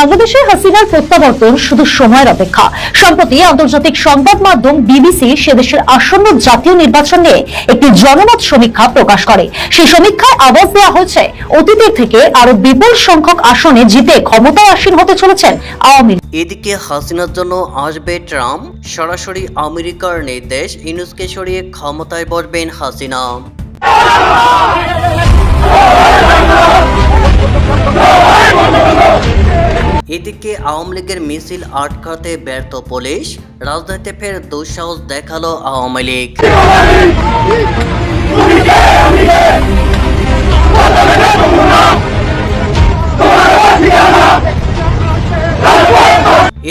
বাংলাদেশে হাসিনার প্রত্যাবর্তন শুধু সময়ের অপেক্ষা। সম্প্রতি আন্তর্জাতিক সংবাদ মাধ্যম বিবিসি সে দেশের আসন্ন জাতীয় নির্বাচন নিয়ে একটি জনমত সমীক্ষা প্রকাশ করে। সেই সমীক্ষায় আওয়াজ দেওয়া হয়েছে, অতীতের থেকে আরও বিপুল সংখ্যক আসনে জিতে ক্ষমতায় আসীন হতে চলেছেন আওয়ামী এদিকে হাসিনার জন্য আসবে ট্রাম্প, সরাসরি আমেরিকার নির্দেশ ইনুসকে সরিয়ে ক্ষমতায় বসবেন হাসিনা। এদিকে আওয়ামী লীগের মিছিল আটকাতে ব্যর্থ পুলিশ রাজধানীতে ফের দুঃসাহস দেখাল আওয়ামী লীগ।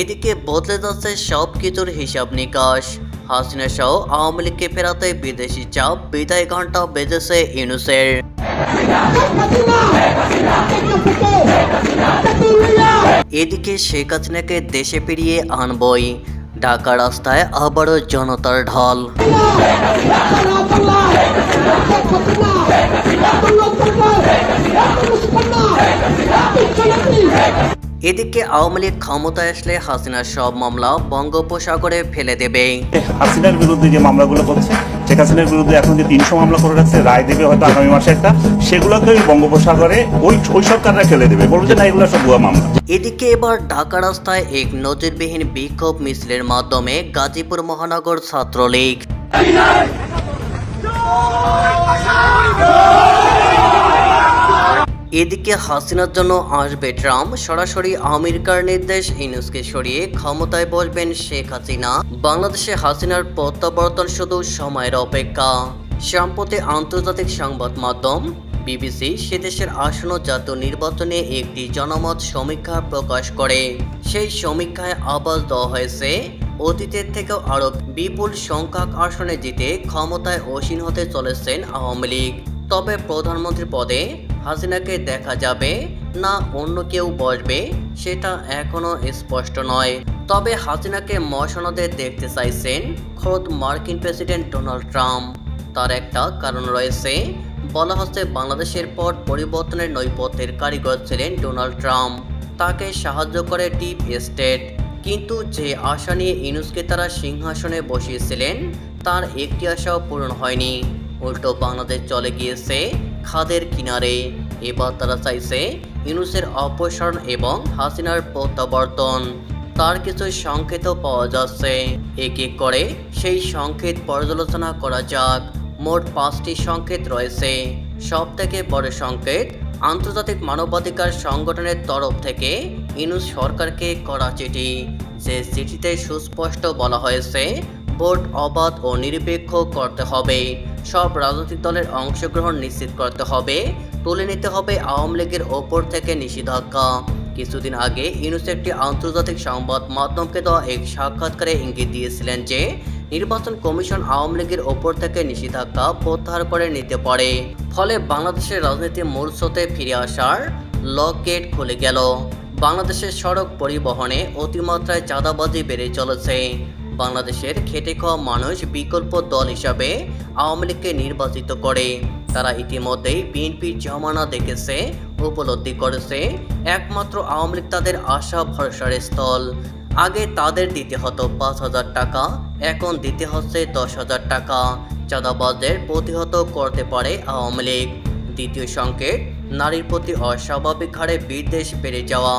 এদিকে বদলে যাচ্ছে সব কিছুর হিসাব নিকাশ। হাসিনা সহ আওয়ামী লীগকে ফেরাতে বিদেশি চাপ বিদায় ঘণ্টা বেজেছে ইউনুসের এদিকে শেখ হাসিনাকে দেশে ফিরিয়ে আনবই ঢাকা রাস্তায় আবারও জনতার ঢল এদিকে আওয়ামী লীগ ক্ষমতায় আসলে হাসিনার সব মামলা বঙ্গোপসাগরে ফেলে দেবে। হাসিনার বিরুদ্ধে যে মামলাগুলো করছে শেখ হাসিনার বিরুদ্ধে এখন যে তিনশো মামলা করে রাখছে রায় দেবে হয়তো আগামী মাসে একটা সেগুলোকে ওই বঙ্গোপসাগরে ওই ওই সরকাররা ফেলে দেবে। বলবে যে না এগুলো সব ভুয়া মামলা। এদিকে এবার ঢাকা রাস্তায় এক নজিরবিহীন বিক্ষোভ মিছিলের মাধ্যমে গাজীপুর মহানগর ছাত্রলীগ। এদিকে হাসিনার জন্য আসবে ট্রাম্প। সরাসরি আমেরিকার নির্দেশ ইনুসকে সরিয়ে ক্ষমতায় বসবেন শেখ হাসিনা। বাংলাদেশে হাসিনার প্রত্যাবর্তন শুধু সময়ের অপেক্ষা। সম্প্রতি আন্তর্জাতিক সংবাদ মাধ্যম বিবিসি সে দেশের আসন্ন জাতীয় নির্বাচনে একটি জনমত সমীক্ষা প্রকাশ করে। সেই সমীক্ষায় আবাস দেওয়া হয়েছে, অতীতের থেকেও আরও বিপুল সংখ্যক আসনে জিতে ক্ষমতায় অসীন হতে চলেছেন আওয়ামী লীগ। তবে প্রধানমন্ত্রী পদে হাসিনাকে দেখা যাবে না অন্য কেউ বসবে সেটা এখনও স্পষ্ট নয়। তবে হাসিনাকে মসনদে দেখতে চাইছেন খোদ মার্কিন প্রেসিডেন্ট ডোনাল্ড ট্রাম্প। তার একটা কারণ রয়েছে, বলা হচ্ছে বাংলাদেশের পর পরিবর্তনের নৈপথ্যের কারিগর ছিলেন ডোনাল্ড ট্রাম্প। তাকে সাহায্য করে ডিপ স্টেট। কিন্তু যে আশা নিয়ে ইনুসকে তারা সিংহাসনে বসিয়েছিলেন, তার একটি আশাও পূরণ হয়নি। উল্টো বাংলাদেশ চলে গিয়েছে খাদের কিনারে। এবার তারা চাইছে ইনুসের অপসারণ এবং হাসিনার প্রত্যাবর্তন। তার কিছু সংকেত পাওয়া যাচ্ছে। এক এক করে সেই সংকেত পর্যালোচনা করা যাক। মোট পাঁচটি সংকেত রয়েছে। সব থেকে বড় সংকেত, আন্তর্জাতিক মানবাধিকার সংগঠনের তরফ থেকে ইনুস সরকারকে করা চিঠি। যে চিঠিতে সুস্পষ্ট বলা হয়েছে, ভোট অবাধ ও নিরপেক্ষ করতে হবে। সব রাজনৈতিক দলের অংশগ্রহণ নিশ্চিত করতে হবে। তুলে নিতে হবে আওয়ামী লীগের ওপর থেকে নিষেধাজ্ঞা। কিছুদিন আগে ইউনুস একটি আন্তর্জাতিক সংবাদ মাধ্যমকে দেওয়া এক সাক্ষাৎকারে ইঙ্গিত দিয়েছিলেন যে, নির্বাচন কমিশন আওয়ামী লীগের ওপর থেকে নিষেধাজ্ঞা প্রত্যাহার করে নিতে পারে। ফলে বাংলাদেশের রাজনীতি মূল স্রোতে ফিরে আসার লক গেট খুলে গেল। বাংলাদেশের সড়ক পরিবহনে অতিমাত্রায় চাঁদাবাজি বেড়ে চলেছে। বাংলাদেশের খেটে খাওয়া মানুষ বিকল্প দল হিসাবে আওয়ামী লীগকে নির্বাচিত করে। তারা ইতিমধ্যেই বিএনপির জমানা দেখেছে, উপলব্ধি করেছে, একমাত্র আওয়ামী লীগ তাদের আশা ভরসার স্থল। আগে তাদের দিতে হতো পাঁচ হাজার টাকা, এখন দিতে হচ্ছে দশ হাজার টাকা। চাঁদাবাজদের প্রতিহত করতে পারে আওয়ামী লীগ। দ্বিতীয় সংকেত, নারীর প্রতি অস্বাভাবিক হারে বিদ্বেষ বেড়ে যাওয়া।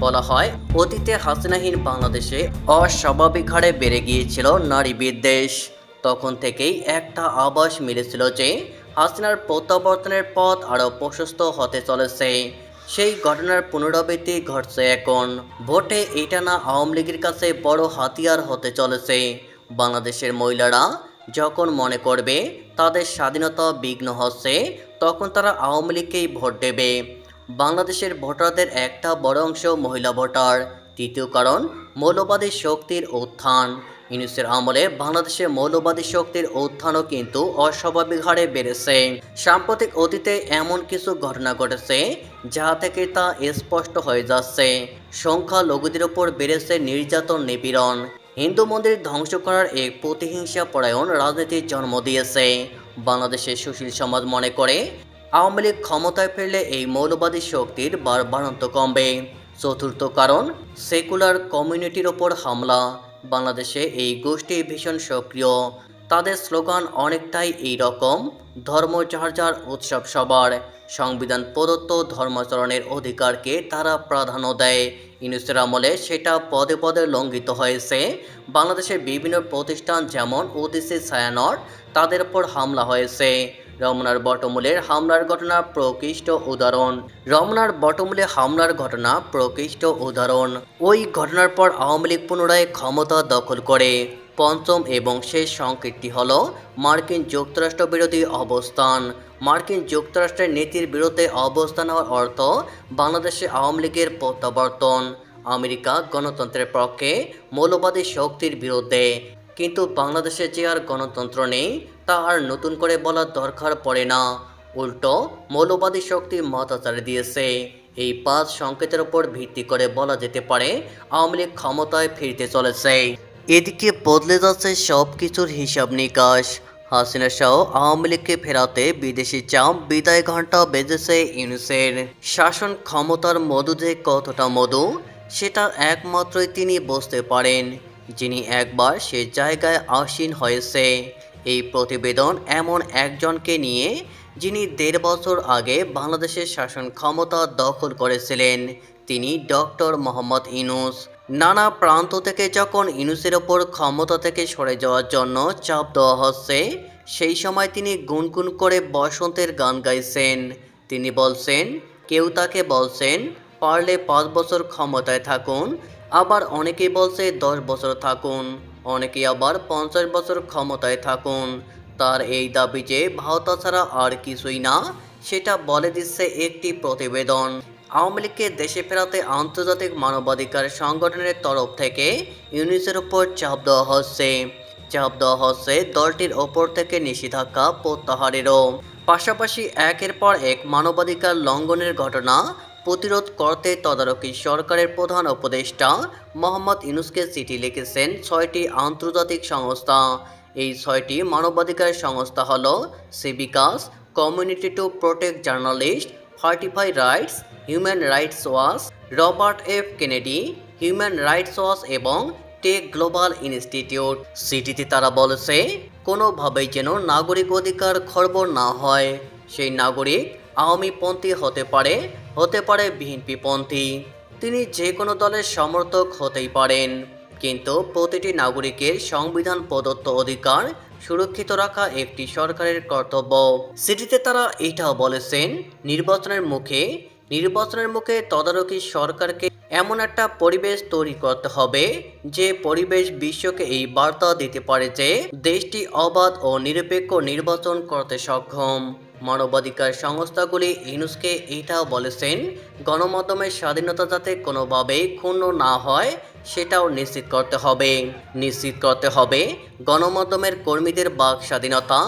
বলা হয়, অতীতে হাসিনাহীন বাংলাদেশে অস্বাভাবিক হারে বেড়ে গিয়েছিল নারী বিদ্বেষ। তখন থেকেই একটা আভাস মিলেছিল যে, হাসিনার প্রত্যাবর্তনের পথ আরও প্রশস্ত হতে চলেছে। সেই ঘটনার পুনরাবৃত্তি ঘটছে এখন। ভোটে এটা না আওয়ামী লীগের কাছে বড় হাতিয়ার হতে চলেছে। বাংলাদেশের মহিলারা যখন মনে করবে তাদের স্বাধীনতা বিঘ্ন হচ্ছে, তখন তারা আওয়ামী লীগকেই ভোট দেবে। বাংলাদেশের ভোটারদের একটা বড় অংশ মহিলা ভোটার। তৃতীয় কারণ, মৌলবাদী শক্তির উত্থান। ইউনুসের আমলে বাংলাদেশে মৌলবাদী শক্তির উত্থানও কিন্তু অস্বাভাবিক হারে বেড়েছে। সাম্প্রতিক অতীতে এমন কিছু ঘটনা ঘটেছে যা থেকে তা স্পষ্ট হয়ে যাচ্ছে। সংখ্যালঘুদের ওপর বেড়েছে নির্যাতন, নিপীড়ন। হিন্দু মন্দির ধ্বংস করার এক প্রতিহিংসা পরায়ণ রাজনীতির জন্ম দিয়েছে। বাংলাদেশের সুশীল সমাজ মনে করে আওয়ামী লীগ ক্ষমতায় ফিরলে এই মৌলবাদী শক্তির বাড়ন্ত কমবে। চতুর্থ কারণ, সেকুলার কমিউনিটির ওপর হামলা। বাংলাদেশে এই গোষ্ঠী ভীষণ সক্রিয়। তাদের স্লোগান অনেকটাই এই রকম ধর্ম যার যার উৎসব সবার। সংবিধান প্রদত্ত ধর্মাচরণের অধিকারকে তারা প্রাধান্য দেয়। ইউনুসের আমলে সেটা পদে পদে লঙ্ঘিত হয়েছে। বাংলাদেশের বিভিন্ন প্রতিষ্ঠান যেমন ওদিসি ছায়ানট তাদের উপর হামলা হয়েছে। রমনার বটমূলের হামলার ঘটনা প্রকৃষ্ট উদাহরণ। রমনার বটমূলে হামলার ঘটনা প্রকৃষ্ট উদাহরণ। ওই ঘটনার পর আওয়ামী লীগ পুনরায় ক্ষমতা দখল করে। পঞ্চম এবং শেষ সংকেতটি হল মার্কিন যুক্তরাষ্ট্র বিরোধী অবস্থান। মার্কিন যুক্তরাষ্ট্রের নীতির বিরুদ্ধে অবস্থান হওয়ার অর্থ বাংলাদেশে আওয়ামী লীগের প্রত্যাবর্তন। আমেরিকা গণতন্ত্রের পক্ষে মৌলবাদী শক্তির বিরুদ্ধে। কিন্তু বাংলাদেশে যে আর গণতন্ত্র নেই তা আর নতুন করে বলার দরকার পড়ে না। উল্টো, মৌলবাদী শক্তি মতাচারে দিয়েছে। এই পাঁচ সংকেতের উপর ভিত্তি করে বলা যেতে পারে, আওয়ামী লীগ ক্ষমতায় ফিরতে চলেছে। এদিকে বদলে যাচ্ছে সব কিছুর হিসাব নিকাশ। হাসিনা সহ আওয়ামী লীগকে ফেরাতে বিদেশি চাপ বিদায় ঘণ্টা বেজেছে ইউনুসের। শাসন ক্ষমতার মধু যে কতটা মধু, সেটা একমাত্রই তিনি বুঝতে পারেন, যিনি একবার সে জায়গায় আসীন হয়েছে। এই প্রতিবেদন এমন একজনকে নিয়ে যিনি দেড় বছর আগে বাংলাদেশের শাসন ক্ষমতা দখল করেছিলেন, তিনি ডক্টর মোহাম্মদ ইনুস নানা প্রান্ত থেকে যখন ইনুসের ওপর ক্ষমতা থেকে সরে যাওয়ার জন্য চাপ দেওয়া হচ্ছে, সেই সময় তিনি গুনগুন করে বসন্তের গান গাইছেন। তিনি বলছেন, কেউ তাকে বলছেন, পারলে পাঁচ বছর ক্ষমতায় থাকুন, আবার অনেকেই বলছে দশ বছর থাকুন। অনেকে আবার পঞ্চাশ বছর ক্ষমতায় থাকুন। তার এই দাবি যে ভাওতা ছাড়া আর কিছুই না, সেটা বলে দিচ্ছে একটি প্রতিবেদন। আওয়ামী লীগকে দেশে ফেরাতে আন্তর্জাতিক মানবাধিকার সংগঠনের তরফ থেকে ইউনিসের উপর চাপ দেওয়া হচ্ছে। চাপ দেওয়া হচ্ছে দলটির ওপর থেকে নিষেধাজ্ঞা প্রত্যাহারেরও। পাশাপাশি একের পর এক মানবাধিকার লঙ্ঘনের ঘটনা প্রতিরোধ করতে তদারকি সরকারের প্রধান উপদেষ্টা মোহাম্মদ ইউনুসকে চিঠি লিখেছেন ছয়টি আন্তর্জাতিক সংস্থা। এই ছয়টি মানবাধিকার সংস্থা হল সিভিকাস, Community to Protect Journalist, Fortify Rights, Human Rights Watch, Robert F Kennedy, Human Rights Watch এবং টেক গ্লোবাল ইনস্টিটিউট। সিটিতে তারা বলেছে, কোনোভাবেই যেন নাগরিক অধিকার খর্বর না হয়। সেই নাগরিক আওয়ামীপন্থী হতে পারে হতে পারে বিএনপিপন্থী তিনি যে কোনো দলের সমর্থক হতেই পারেন। কিন্তু প্রতিটি নাগরিকের সংবিধান প্রদত্ত অধিকার সুরক্ষিত রাখা একটি সরকারের কর্তব্য। সিটিতে তারা এটাও বলেছেন, নির্বাচনের মুখে নির্বাচনের মুখে তদারকি সরকারকে এমন একটা পরিবেশ তৈরি করতে হবে, যে পরিবেশ বিশ্বকে এই বার্তা দিতে পারে যে দেশটি অবাধ ও নিরপেক্ষ নির্বাচন করতে সক্ষম। মানবাধিকার সংস্থাগুলি ইউনুসকে এটাও বলেছেন, গণমাধ্যমের স্বাধীনতা যাতে কোনোভাবেই ক্ষুণ্ণ না হয়, সেটাও নিশ্চিত করতে হবে। নিশ্চিত করতে হবে, গণমাধ্যমের কর্মীদের বাক স্বাধীনতা,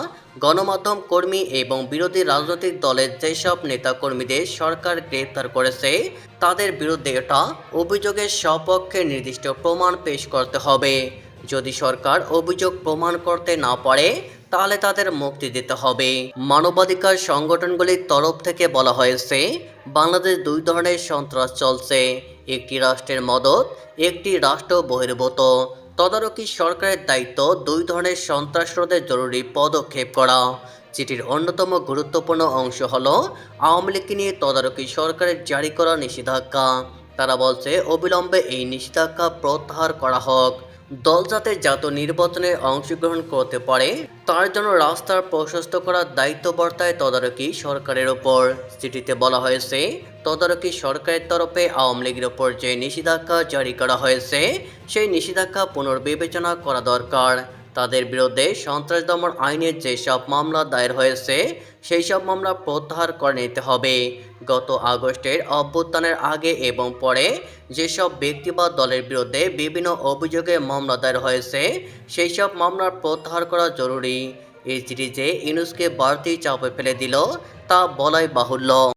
গণমাধ্যম কর্মী এবং বিরোধী রাজনৈতিক দলের যেসব নেতাকর্মীদের সরকার গ্রেপ্তার করেছে, তাদের বিরুদ্ধে এটা অভিযোগের সপক্ষে নির্দিষ্ট প্রমাণ পেশ করতে হবে। যদি সরকার অভিযোগ প্রমাণ করতে না পারে তাহলে তাদের মুক্তি দিতে হবে। মানবাধিকার সংগঠনগুলির তরফ থেকে বলা হয়েছে, বাংলাদেশ দুই ধরনের সন্ত্রাস চলছে। একটি রাষ্ট্রের মদত, একটি রাষ্ট্র বহির্ভূত। তদারকি সরকারের দায়িত্ব দুই ধরনের সন্ত্রাস রোধে জরুরি পদক্ষেপ করা। চিঠির অন্যতম গুরুত্বপূর্ণ অংশ হল, আওয়ামী লীগকে নিয়ে তদারকি সরকারের জারি করা নিষেধাজ্ঞা। তারা বলছে, অবিলম্বে এই নিষেধাজ্ঞা প্রত্যাহার করা হোক। দল যাতে জাত নির্বাচনে অংশগ্রহণ করতে পারে, তার জন্য রাস্তার প্রশস্ত করার দায়িত্ব বর্তায় তদারকি সরকারের ওপর। চিঠিতে বলা হয়েছে, তদারকি সরকারের তরফে আওয়ামী লীগের ওপর যে নিষেধাজ্ঞা জারি করা হয়েছে, সেই নিষেধাজ্ঞা পুনর্বিবেচনা করা দরকার। তাদের বিরুদ্ধে সন্ত্রাস দমন আইনের যেসব মামলা দায়ের হয়েছে সেই সব মামলা প্রত্যাহার করে নিতে হবে। গত আগস্টের অভ্যুত্থানের আগে এবং পরে যেসব ব্যক্তি বা দলের বিরুদ্ধে বিভিন্ন অভিযোগে মামলা দায়ের হয়েছে সেই সব মামলা প্রত্যাহার করা জরুরি। এই যে ইনুসকে বাড়তি চাপে ফেলে দিল, তা বলাই বাহুল্য।